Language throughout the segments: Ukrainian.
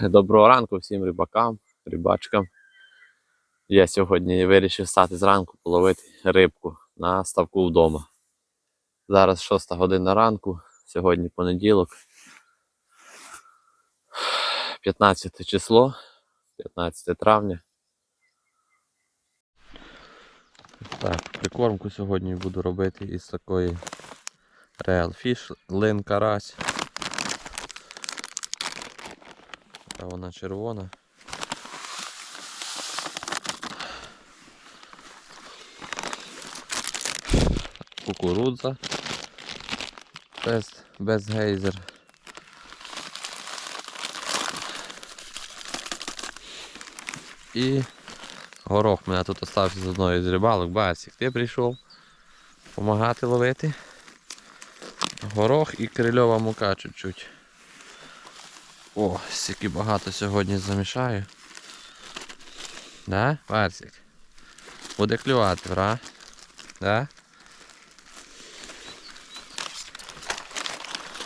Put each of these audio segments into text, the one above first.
Доброго ранку всім рибакам, рибачкам. Я сьогодні вирішив стати зранку половити рибку на ставку вдома. Зараз 6 година ранку, сьогодні понеділок. 15 число, 15 травня. Так, прикормку сьогодні буду робити із такої Real Fish, лин карась. Вона червона. Кукурудза. Без, без гейзер. І горох мене тут остався з одної з рибалок. Басік, ти прийшов допомагати ловити. Горох і крильова мука чуть-чуть. О, стільки багато сьогодні замішаю. Да, Барсик? Буде клювати, вра? Да?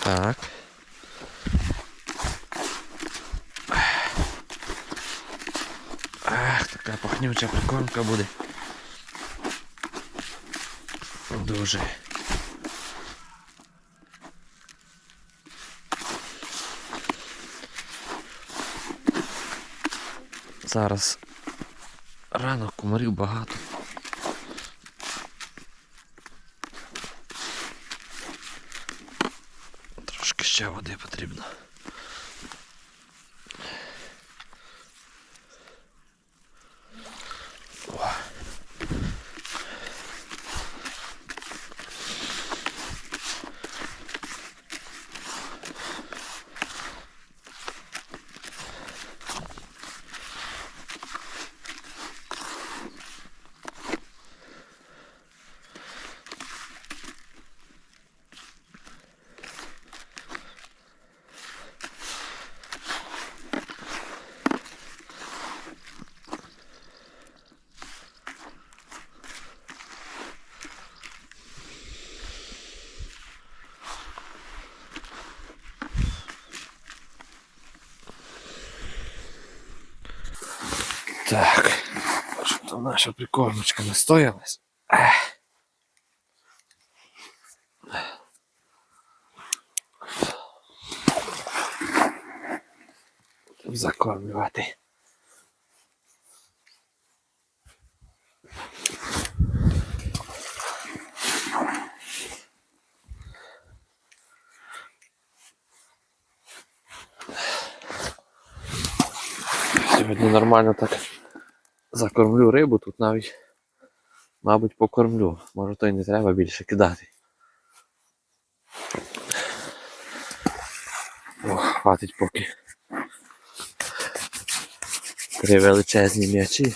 Так. Ах, така пахнюча прикормка буде. Дуже. Зараз ранок комарів багато. Трошки ще води потрібно. Так, що там наша прикормочка настоялась. Закормлювати. Сьогодні нормально так закормлю рибу, тут навіть, мабуть, покормлю. Може то й не треба більше кидати. О, хватить поки. Три величезні м'ячі.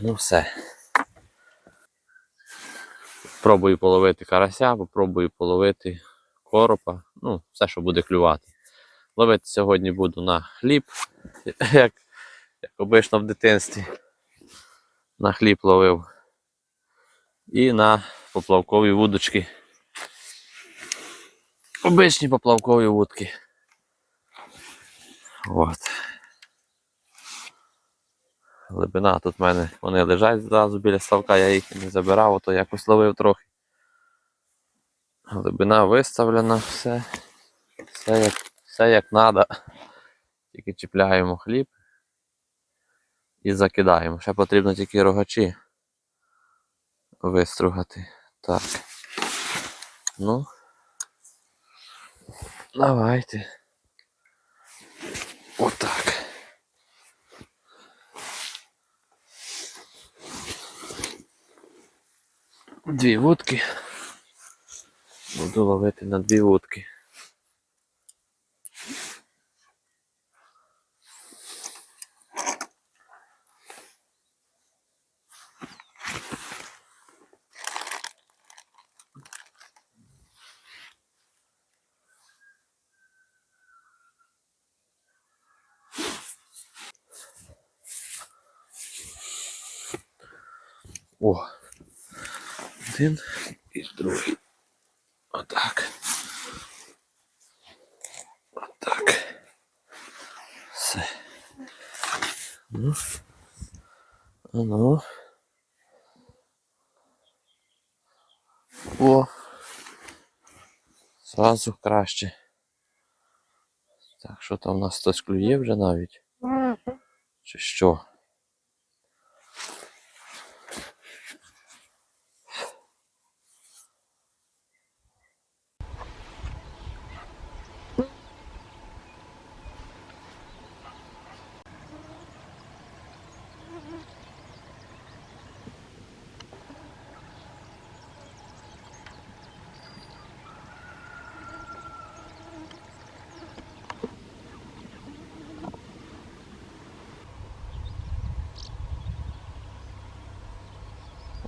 Ну все. Пробую половити карася, попробую половити коропа. Ну, все, що буде клювати. Ловити сьогодні буду на хліб, як, як обично в дитинстві. На хліб ловив. І на поплавкові вудочки. Обичні поплавкові вудки. От. Глибина тут в мене, вони лежать зразу біля ставка, я їх не забирав, а то якось ловив трохи. Глибина виставлена, все. Все як, все як треба. Тільки чіпляємо хліб і закидаємо. Ще потрібно тільки рогачі вистругати. Так. Ну. Давайте. Отак. Дві вудки. Буду ловити на дві вудки. О! Один і другий. Отак. Отак. Все. Ну. Ану. О. Зразу краще. Так, що там у нас хтось клює вже навіть? Чи що?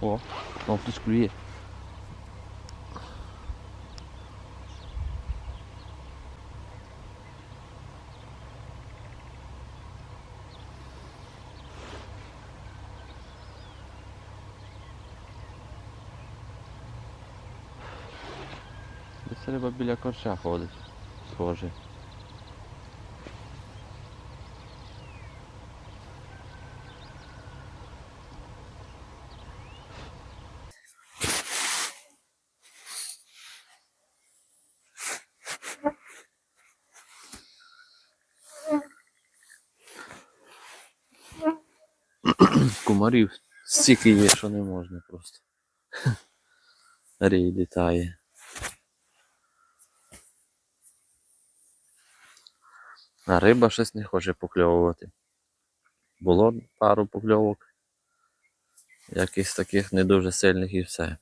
О, там хтось клює. Десь риба біля корча ходить, схоже. Комарів стільки є, що не можна просто. Рій літає. А риба щось не хоче покльовувати. Було пару покльовок. Якихось таких не дуже сильних і все.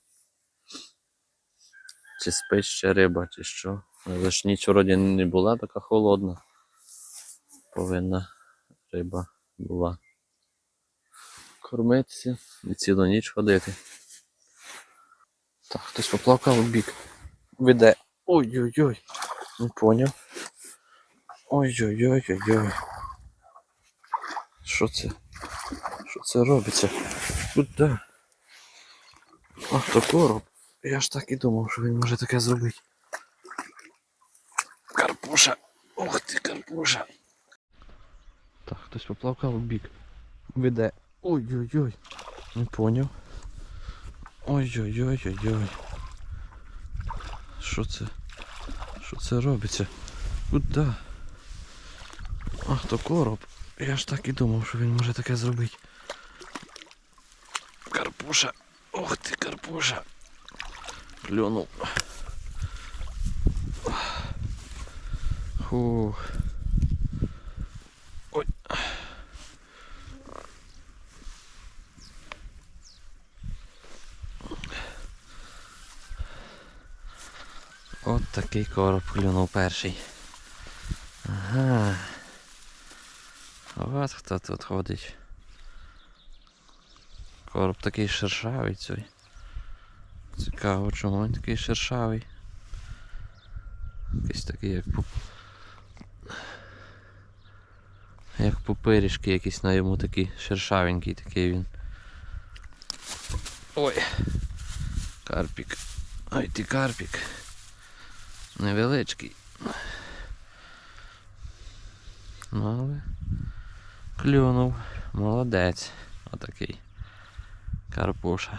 Чи спить ще риба, чи що. Але ж ніч вроді не була така холодна. Повинна риба була кормитися і цілу ніч ходити. Так, хтось поплакав у бік. Веде. Ой-ой-ой. Не поняв. Ой-ой-ой-ой-ой. Що це? Що це робиться? Куди? Ах, то короб. Я ж так і думав, що він може таке зробити. Карпуша. Ух ти, карпуша. Так, хтось поплавкав у бік. Веде. Ой-ой-ой. Не поняв. Ой-ой-ой-ой-ой. Що це? Що це робиться? Куда? Ах, то короб. Я ж так і думав, що він може таке зробити. Карпуша. Ох ти, карпуша. Клюнув. Фух. Такий короб клюнув перший. Ага. От хто тут ходить. Короб такий шершавий цей. Цікаво, чому він такий шершавий. Якийсь такий як пуп. Як пупирішки якісь на йому такий шершавенький такий він. Ой. Карпік. Ой ти карпік. Невеличкий. Ну але клюнув. Молодець. Отакий. Карпуша.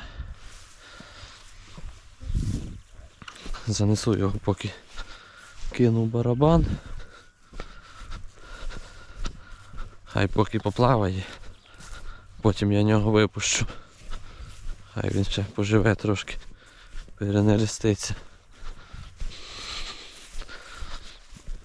Занесу його поки кину в барабан. Хай поки поплаває. Потім я нього випущу. Хай він ще поживе трошки. Перенереститься.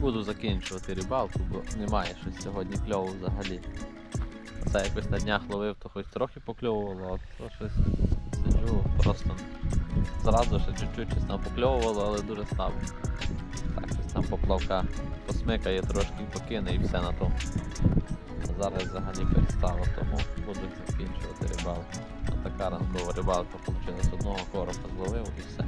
буду закінчувати рибалку, бо немає щось сьогодні кльову взагалі. Це якось на днях ловив, то хоч трохи покльовувало, а то щось сиджу просто зразу ще чуть-чуть щось там покльовувало, але дуже слабо. Так, щось там поплавка посмикає трошки покине і все на тому. А зараз взагалі перестало, тому буду закінчувати рибалку. Така ранкова рибалка вийшла. з Одного коропа зловив і все.